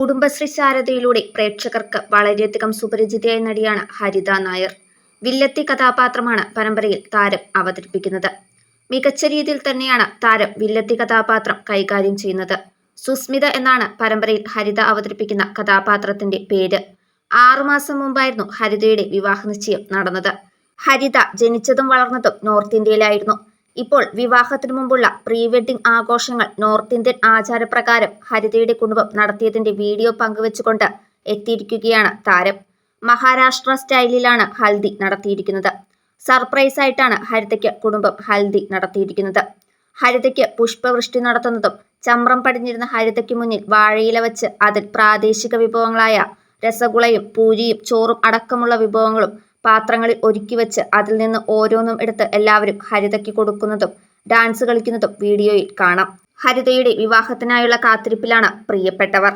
കുടുംബശ്രീ ശാരദയിലൂടെ പ്രേക്ഷകർക്ക് വളരെയധികം സുപരിചിതയായ നടിയാണ് ഹരിത നായർ. വില്ലത്തി കഥാപാത്രമാണ് പരമ്പരയിൽ താരം അവതരിപ്പിക്കുന്നത്. മികച്ച രീതിയിൽ തന്നെയാണ് താരം വില്ലത്തി കഥാപാത്രം കൈകാര്യം ചെയ്യുന്നത്. സുസ്മിത എന്നാണ് പരമ്പരയിൽ ഹരിത അവതരിപ്പിക്കുന്ന കഥാപാത്രത്തിന്റെ പേര്. ആറുമാസം മുമ്പായിരുന്നു ഹരിതയുടെ വിവാഹ നിശ്ചയം നടന്നത്. ഹരിത ജനിച്ചതും വളർന്നതും നോർത്ത് ഇന്ത്യയിലായിരുന്നു. ഇപ്പോൾ വിവാഹത്തിനു മുമ്പുള്ള പ്രീ വെഡിംഗ് ആഘോഷങ്ങൾ നോർത്ത് ഇന്ത്യൻ ആചാരപ്രകാരം ഹരിതയുടെ കുടുംബം നടത്തിയതിന്റെ വീഡിയോ പങ്കുവച്ചുകൊണ്ട് എത്തിയിരിക്കുകയാണ് താരം. മഹാരാഷ്ട്ര സ്റ്റൈലിലാണ് ഹൽദി നടത്തിയിരിക്കുന്നത്. സർപ്രൈസ് ആയിട്ടാണ് ഹരിതയ്ക്ക് കുടുംബം ഹൽദി നടത്തിയിരിക്കുന്നത്. ഹരിതയ്ക്ക് പുഷ്പവൃഷ്ടി നടത്തുന്നതും ചമ്രം പടിഞ്ഞിരുന്ന ഹരിതയ്ക്ക് മുന്നിൽ വാഴയില വച്ച് അതിൽ പ്രാദേശിക വിഭവങ്ങളായ രസഗുളയും പൂരിയും ചോറും അടക്കമുള്ള വിഭവങ്ങളും പാത്രങ്ങളിൽ ഒരുക്കി വെച്ച് അതിൽ നിന്ന് ഓരോന്നും എടുത്ത് എല്ലാവരും ഹരിതയ്ക്ക് കൊടുക്കുന്നതും ഡാൻസ് കളിക്കുന്നതും വീഡിയോയിൽ കാണാം. ഹരിതയുടെ വിവാഹത്തിനായുള്ള കാത്തിരിപ്പിലാണ് പ്രിയപ്പെട്ടവർ.